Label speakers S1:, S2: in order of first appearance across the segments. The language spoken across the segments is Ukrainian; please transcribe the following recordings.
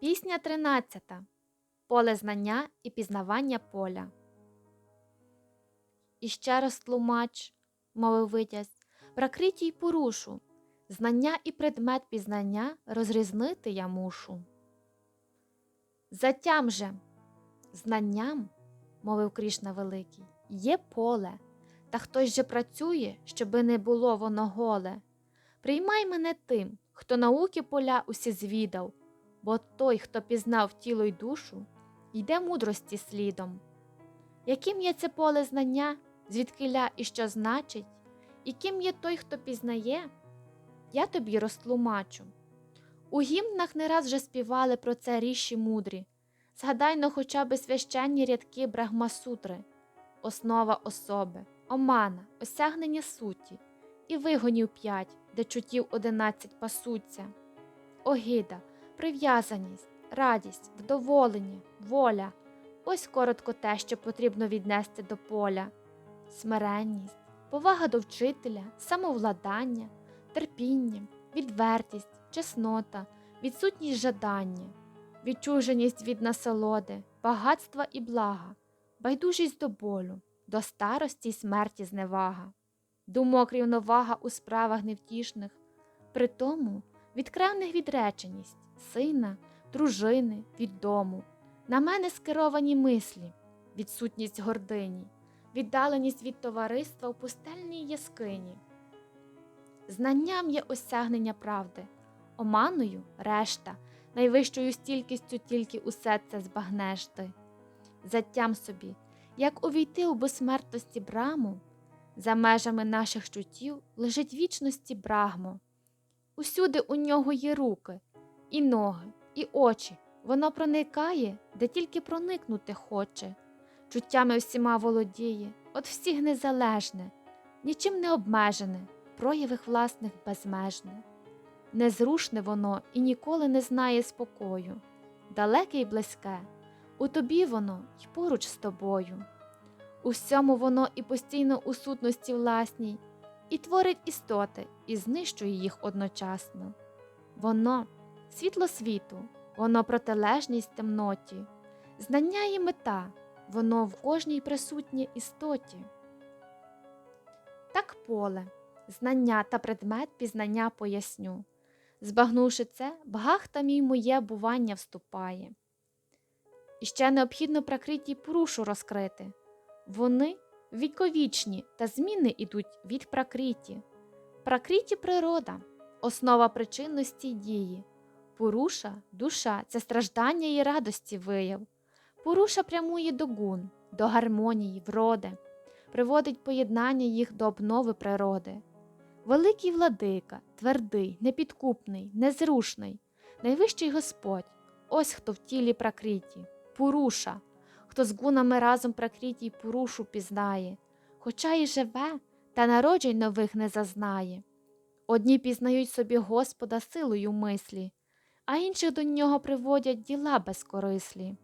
S1: Пісня 13. Поле знання і пізнавання поля. І ще раз тлумач, мовив витязь, пракритій порушу. Знання і предмет пізнання розрізнити я мушу. Затям же, знанням, мовив Крішна Великий, є поле, та хтось же працює, щоби не було воно голе. Приймай мене тим, хто науки поля усі звідав, бо той, хто пізнав тіло й душу, йде мудрості слідом. Яким є це поле знання, звідкиля і що значить, і ким є той, хто пізнає, я тобі розтлумачу. У гімнах не раз вже співали про це ріші мудрі. Згадайно хоча би священні рядки Брахмасутри, основа особи, омана, осягнення суті, і вигонів п'ять, де чутів одинадцять пасуться, огида, прив'язаність, радість, вдоволення, воля. Ось коротко те, що потрібно віднести до поля, смиренність, повага до вчителя, самовладання, терпіння, відвертість, чеснота, відсутність жадання, відчуженість від насолоди, багатства і блага, байдужість до болю, до старості й смерті зневага, думок рівновага у справах невтішних, при тому відкревних відреченість, сина, дружини, від дому, на мене скеровані мислі, відсутність гордині, віддаленість від товариства у пустельній яскині. Знанням є осягнення правди, оманою решта, найвищою стількістю тільки усе це збагнеш ти. Затям собі, як увійти у безсмертності браму, за межами наших чуттів лежить вічності брагмо. Усюди у нього є руки, і ноги, і очі. Воно проникає, де тільки проникнути хоче, чуттями всіма володіє, от всіх незалежне, нічим не обмежене, проявих власних безмежне. Незрушне воно і ніколи не знає спокою, далеке й близьке, у тобі воно й поруч з тобою. У всьому воно і постійно у сутності власній, і творить істоти, і знищує їх одночасно. Воно світло світу, воно протилежність темноті, знання і мета, воно в кожній присутнє істоті. Так поле, знання та предмет пізнання поясню. Збагнувши це, багахта мій моє бування вступає. І ще необхідно прикриті порушу розкрити. Вони віковічні та зміни ідуть від пракриті. Пракриті природа, основа причинності дії. Поруша, душа це страждання і радості вияв. Поруша прямує до гун, до гармонії, вроди, приводить поєднання їх до обнови природи. Великий владика, твердий, непідкупний, незрушний, найвищий Господь, ось хто в тілі пракриті, Пуруша, хто з гунами разом пракрітій Пурушу пізнає, хоча й живе, та народжень нових не зазнає. Одні пізнають собі Господа силою мислі, а інших до нього приводять діла безкорислі.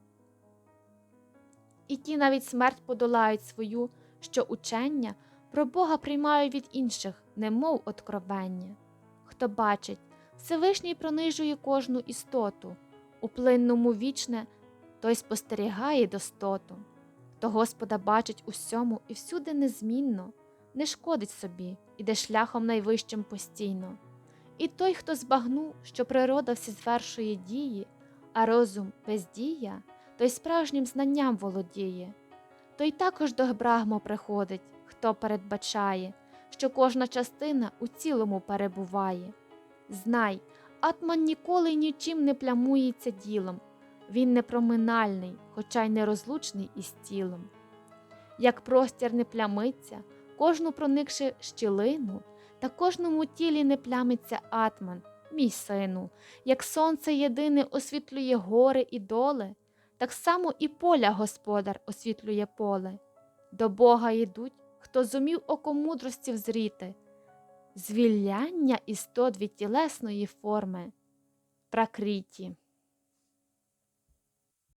S1: І ті навіть смерть подолають свою, що учення про Бога приймають від інших, немов откровення. Хто бачить, Всевишній пронижує кожну істоту, у плинному вічне, той спостерігає достоту. Хто Господа бачить усьому і всюди незмінно, не шкодить собі, іде шляхом найвищим постійно. І той, хто збагнув, що природа всі звершує дії, а розум бездія, той справжнім знанням володіє. Той також до Брахму приходить, хто передбачає, що кожна частина у цілому перебуває. Знай, атман ніколи нічим не плямується ділом, він непроминальний, хоча й нерозлучний із тілом. Як простір не плямиться, кожну проникши щілину, та кожному тілі не плямиться атман, мій сину, як сонце єдине освітлює гори і доли, так само і поля господар освітлює поле. До Бога йдуть, хто зумів око мудрості взріти, звіляння істот від тілесної форми, пракриті.